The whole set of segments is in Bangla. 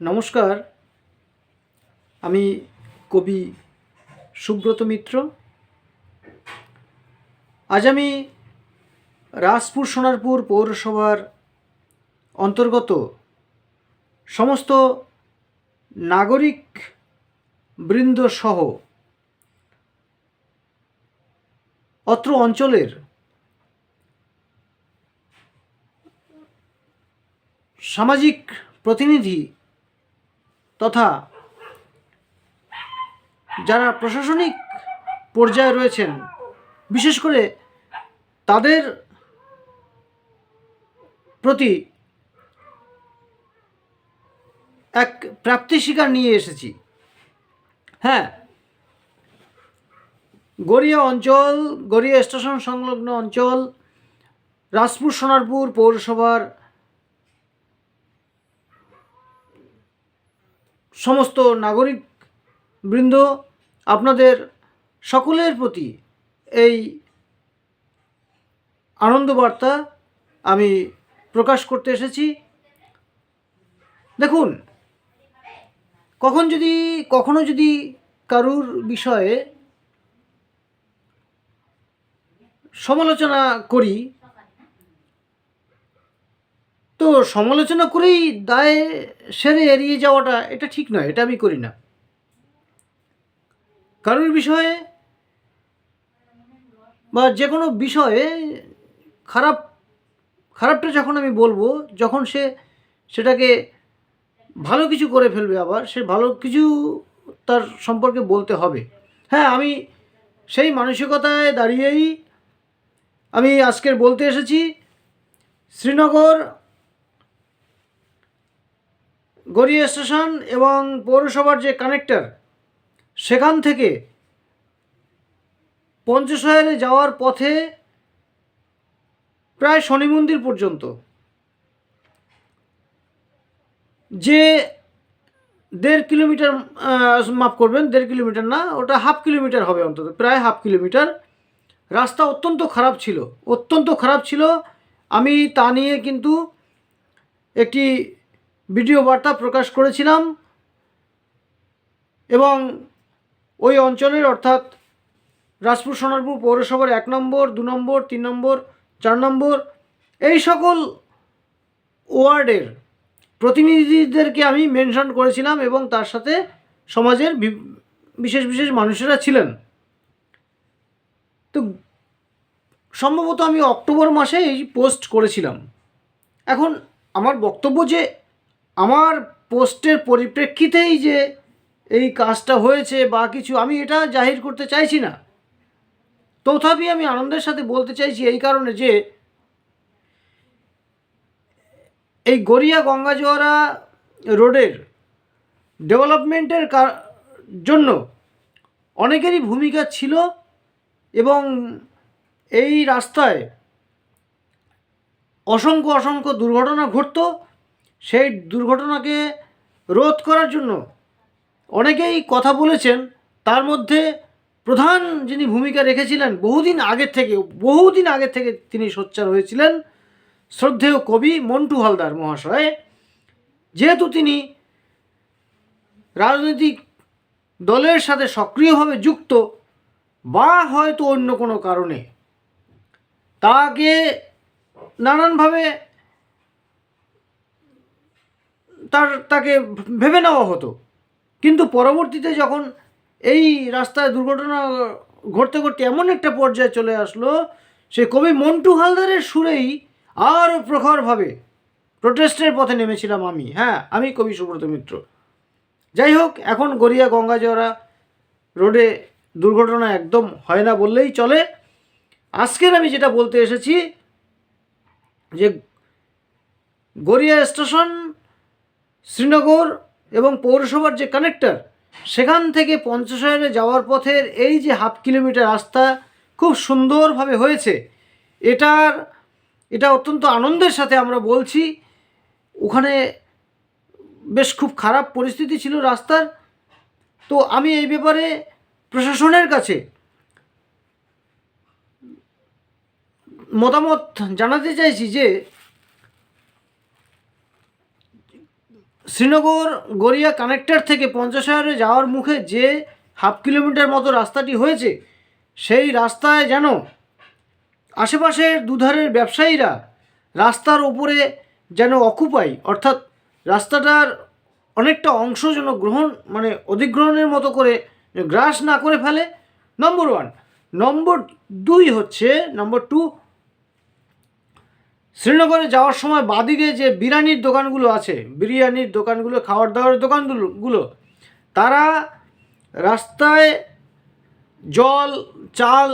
নমস্কার। আমি কবি সুব্রত মিত্র। আজ আমি রাজপুর সোনারপুর পৌরসভার অন্তর্গত সমস্ত নাগরিক বৃন্দ সহ অত্র অঞ্চলের সামাজিক প্রতিনিধি তথা যারা প্রশাসনিক পর্যায়ে রয়েছেন, বিশেষ করে তাদের প্রতি এক প্রাপ্তি শিকার নিয়ে এসেছি। হ্যাঁ গড়িয়া অঞ্চল, গড়িয়া স্টেশন সংলগ্ন অঞ্চল, রাজপুর, সোনারপুর পৌরসভার সমস্ত নাগরিক বৃন্দ, আপনাদের সকলের প্রতি এই আনন্দ বার্তা আমি প্রকাশ করতে এসেছি। দেখুন, কখন যদি, কখনো যদি কারুর বিষয়ে সমালোচনা করি তো সমালোচনা করেই দায় সেরে এড়িয়ে যাওয়াটা এটা ঠিক নয়, এটা আমি করি না। কারোর বিষয়ে বা যে কোনো বিষয়ে খারাপ, খারাপটা যখন আমি বলব, যখন সে সেটাকে ভালো কিছু করে ফেলবে আবার, সে ভালো কিছু তার সম্পর্কে বলতে হবে। হ্যাঁ আমি সেই মানসিকতায় দাঁড়িয়েই আমি আজকের বলতে এসেছি, শ্রীনগর গড়িয়া স্টেশন এবং পৌরসভার যে কানেক্টর, সেখান থেকে পঞ্চশায়ারে যাওয়ার পথে প্রায় শনি মন্দির পর্যন্ত। যে দেড় কিলোমিটার মাফ করবেন, দেড় কিলোমিটার না, ওটা হাফ কিলোমিটার হবে অন্তত, প্রায় হাফ কিলোমিটার। রাস্তা অত্যন্ত খারাপ ছিল, অত্যন্ত খারাপ ছিল। আমি তা নিয়ে কিন্তু একটি ভিডিও বার্তা প্রকাশ করেছিলাম এবং ওই অঞ্চলের অর্থাৎ রাজপুর সোনারপুর পৌরসভার এক নম্বর, দু নম্বর, তিন নম্বর, চার নম্বর, এই সকল ওয়ার্ডের প্রতিনিধিদেরকে আমি মেনশন করেছিলাম এবং তার সাথে সমাজের বিশেষ বিশেষ মানুষেরা ছিলেন। তো সম্ভবত আমি অক্টোবর মাসে এই পোস্ট করেছিলাম। এখন আমার বক্তব্য যে আমার পোস্টের পরিপ্রেক্ষিতেই যে এই কাজটা হয়েছে বা কিছু, আমি এটা জাহির করতে চাইছি না। তথাপি আমি আনন্দের সাথে বলতে চাইছি এই কারণে যে, এই গড়িয়া গঙ্গাজোয়ারা রোডের ডেভেলপমেন্টের জন্য অনেকেরই ভূমিকা ছিল এবং এই রাস্তায় অসংখ্য অসংখ্য দুর্ঘটনা ঘটতো। সেই দুর্ঘটনাকে রোধ করার জন্য অনেকেই কথা বলেছেন, তার মধ্যে প্রধান যিনি ভূমিকা রেখেছিলেন, বহুদিন আগের থেকে, বহুদিন আগের থেকে তিনি সোচ্চার হয়েছিলেন শ্রদ্ধেয় কবি মন্টু হালদার মহাশয়। যেহেতু তিনি রাজনৈতিক দলের সাথে সক্রিয়ভাবে যুক্ত, বা হয়তো অন্য কোনো কারণে, তাকে নানানভাবে তার, তাকে ভেবে নেওয়া হতো। কিন্তু পরবর্তীতে যখন এই রাস্তায় দুর্ঘটনা ঘটতে ঘটতে এমন একটা পর্যায়ে চলে আসলো, সে কবি মন্টু হালদারের সুরেই আরও প্রখরভাবে প্রোটেস্টের পথে নেমেছিলাম আমি। হ্যাঁ আমি কবি সুব্রত মিত্র। যাই হোক, এখন গড়িয়া গঙ্গাজোড়া রোডে দুর্ঘটনা একদম হয় না বললেই চলে। আজকের আমি যেটা বলতে এসেছি যে গড়িয়া স্টেশন শ্রীনগর এবং পৌরসভার যে কানেক্টর, সেখান থেকে পঞ্চশহরে যাওয়ার পথের এই যে হাফ কিলোমিটার রাস্তা খুব সুন্দরভাবে হয়েছে। এটার, এটা অত্যন্ত আনন্দের সাথে আমরা বলছি, ওখানে বেশ খুব খারাপ পরিস্থিতি ছিল রাস্তার। তো আমি এই ব্যাপারে প্রশাসনের কাছে মতামত জানাতে চাইছি যে শ্রীনগর গড়িয়া কানেক্টর থেকে পঞ্চশহরে যাওয়ার মুখে যে হাফ কিলোমিটার মতো রাস্তাটি হয়েছে, সেই রাস্তায় যেন আশেপাশের দুধারের ব্যবসায়ীরা রাস্তার উপরে যেন অকুপাই, অর্থাৎ রাস্তাটার অনেকটা অংশ যেন গ্রহণ মানে অধিগ্রহণের মতো করে গ্রাস না করে ফেলে। নম্বর ওয়ান নম্বর দুই হচ্ছে নম্বর টু শ্রীনগরে যাওয়ার সময় বাদিকে যে বিরিয়ানির দোকানগুলো আছে, বিরিয়ানির দোকানগুলো খাওয়ার দাওয়ার দোকানগুলো, তারা রাস্তায় জল, চাল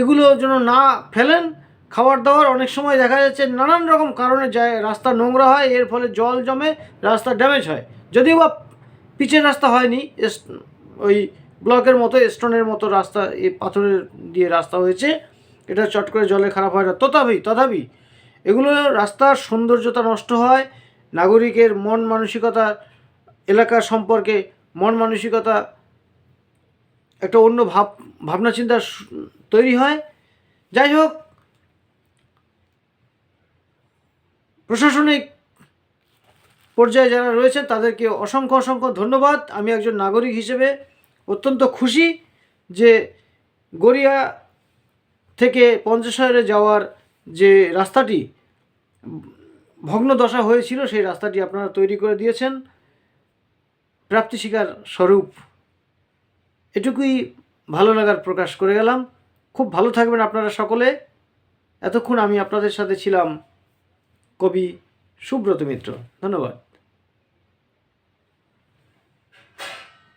এগুলো যেন না ফেলেন। খাবার দাবার অনেক সময় দেখা যাচ্ছে নানান রকম কারণে যায়, রাস্তা নোংরা হয়, এর ফলে জল জমে রাস্তা ড্যামেজ হয়। যদিও বা পিচের রাস্তা হয়নি ওই ব্লকের মতো, স্টোনের মতো রাস্তা, এই পাথরের দিয়ে রাস্তা হয়েছে। এটা চট করে জলে খারাপ হয় না। তথাপি তথাপি এগুলো রাস্তার সৌন্দর্যতা নষ্ট হয়, নাগরিকের মন মানসিকতা, এলাকা সম্পর্কে মন মানসিকতা একটা অন্য ভাব ভাবনা চিন্তা তৈরি হয়। যাই হোক, প্রশাসনিক পর্যায়ে যারা রয়েছেন, তাদেরকে অসংখ্য অসংখ্য ধন্যবাদ। আমি একজন নাগরিক হিসেবে অত্যন্ত খুশি যে গড়িয়া থেকে পঞ্চশহরে যাওয়ার যে রাস্তাটি ভগ্ন দশা হয়েছিল, সেই রাস্তাটি আপনারা তৈরি করে দিয়েছেন। প্রাপ্তি শিকার স্বরূপ। এটুকুই ভালো লাগার প্রকাশ করে গেলাম। খুব ভালো থাকবেন আপনারা সকলে। এতক্ষণ আমি আপনাদের সাথে ছিলাম কবি সুব্রত মিত্র। ধন্যবাদ।